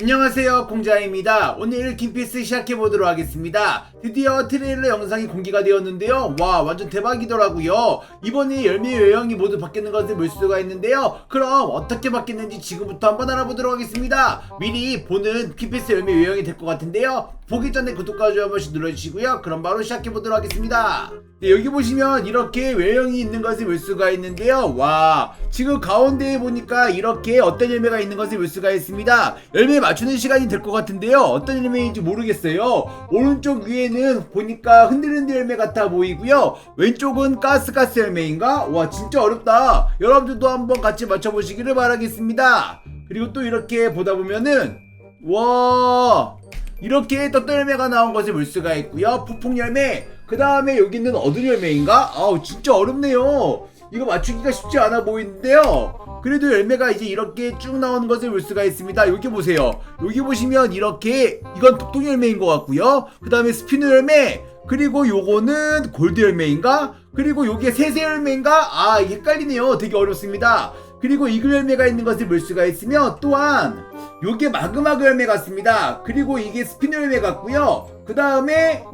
안녕하세요 공자입니다. 오늘 킹피스 시작해보도록 하겠습니다. 드디어 트레일러 영상이 공개가 되었는데요. 와 완전 대박이더라고요. 이번에 열매 요령이 모두 바뀌는 것을 볼 수가 있는데요. 그럼 어떻게 바뀌는지 지금부터 한번 알아보도록 하겠습니다. 미리 보는 킹피스 열매 요령이 될 것 같은데요. 보기 전에 구독과 좋아요 한 번씩 눌러주시고요. 그럼 바로 시작해보도록 하겠습니다. 네, 여기 보시면 이렇게 외형이 있는 것을 볼 수가 있는데요. 와 지금 가운데에 보니까 이렇게 어떤 열매가 있는 것을 볼 수가 있습니다. 열매 맞추는 시간이 될 것 같은데요. 어떤 열매인지 모르겠어요. 오른쪽 위에는 보니까 흔들흔들 열매 같아 보이고요. 왼쪽은 가스가스 열매인가? 와 진짜 어렵다. 여러분들도 한번 같이 맞춰보시기를 바라겠습니다. 그리고 또 이렇게 보다 보면은 와 이렇게 떴던 열매가 나온 것을 볼 수가 있고요. 폭풍 열매 그 다음에 여기는 어둠 열매인가? 아우 진짜 어렵네요 이거 맞추기가 쉽지 않아 보이는데요. 그래도 열매가 이제 이렇게 쭉 나오는 것을 볼 수가 있습니다. 여기 보세요. 여기 보시면 이렇게 이건 독동 열매인 것 같고요. 그 다음에 스피너 열매 그리고 요거는 골드 열매인가? 그리고 요게 세세 열매인가? 아 헷갈리네요. 되게 어렵습니다. 그리고 이글 열매가 있는 것을 볼 수가 있으며 또한 요게 마그마그 열매 같습니다. 그리고 이게 스피너 열매 같고요. 그 다음에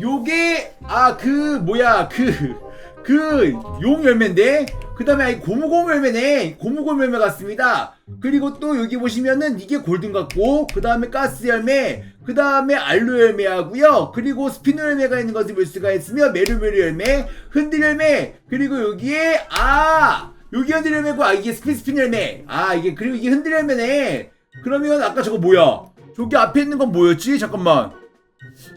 요게 아 그 뭐야 그 그 용 열매인데 그 다음에 고무고무 열매네. 고무고무 열매 같습니다. 그리고 또 여기 보시면은 이게 골든 같고 그 다음에 가스 열매 그 다음에 알로 열매하고요. 그리고 스피너 열매가 있는 것을 볼 수가 있으며 메루메루 열매 흔들 열매 그리고 여기에 아 여기 흔들 열매고 아 이게 스피 스피너 열매. 아 이게 그리고 이게 흔들 열매네. 그러면 아까 저거 뭐야? 저기 앞에 있는 건 뭐였지? 잠깐만.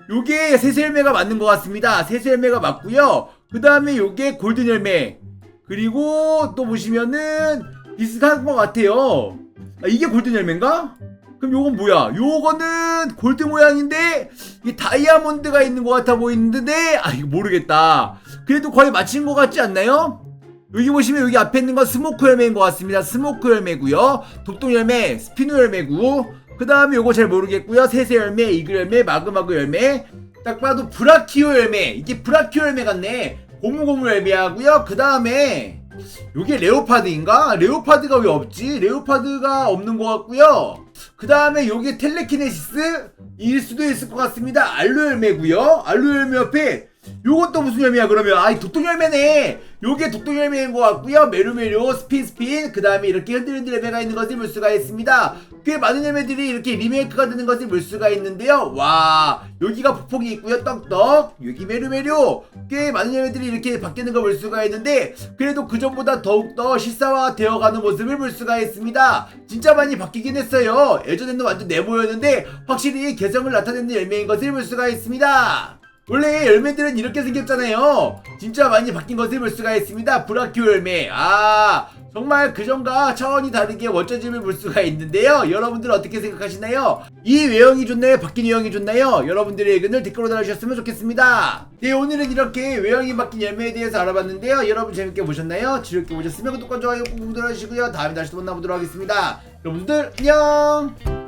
요게 세세 열매가 맞는 것 같습니다. 세세 열매가 맞고요. 그 다음에 요게 골든 열매. 그리고 또 보시면은 비슷한 것 같아요. 아, 이게 골든 열매인가? 그럼 요건 뭐야? 요거는 골드 모양인데 이 다이아몬드가 있는 것 같아 보이는데 아 이거 모르겠다. 그래도 거의 맞힌 것 같지 않나요? 여기 보시면 여기 앞에 있는 건 스모크 열매인 것 같습니다. 스모크 열매고요. 독동 열매, 스피노 열매고 그 다음에 요거 잘 모르겠고요. 세세 열매, 이글 열매, 마그마그 열매. 딱 봐도 브라키오 열매. 이게 브라키오 열매 같네. 고무고무 열매하고요. 그 다음에 요게 레오파드인가? 레오파드가 왜 없지? 레오파드가 없는 것 같고요. 그 다음에 요게 텔레키네시스 일 수도 있을 것 같습니다. 알로 열매고요. 알로 열매 옆에 요것도 무슨 열매야 그러면? 아이 독동 열매네. 요게 독동 열매인 것 같고요. 메루메루 스핀 스핀. 그 다음에 이렇게 흔들흔들 열매가 있는 것을 볼 수가 있습니다. 꽤 많은 열매들이 이렇게 리메이크가 되는 것을 볼 수가 있는데요. 와 여기가 폭폭이 있고요. 떡떡. 여기 메루메루 꽤 많은 열매들이 이렇게 바뀌는 걸 볼 수가 있는데 그래도 그전보다 더욱더 실사화 되어가는 모습을 볼 수가 있습니다. 진짜 많이 바뀌긴 했어요. 예전에는 완전 네모였는데 확실히 개성을 나타내는 열매인 것을 볼 수가 있습니다 원래 열매들은 이렇게 생겼잖아요. 진짜 많이 바뀐 것을 볼 수가 있습니다. 브라키오 열매. 아, 정말 그전과 차원이 다르게 원점을 볼 수가 있는데요. 여러분들 어떻게 생각하시나요? 이 외형이 좋나요? 바뀐 외형이 좋나요? 여러분들의 의견을 댓글로 달아주셨으면 좋겠습니다. 네, 오늘은 이렇게 외형이 바뀐 열매에 대해서 알아봤는데요. 여러분 재밌게 보셨나요? 즐겁게 보셨으면 구독과 좋아요 꾹 눌러주시고요. 다음에 다시 또 만나보도록 하겠습니다. 여러분들 안녕!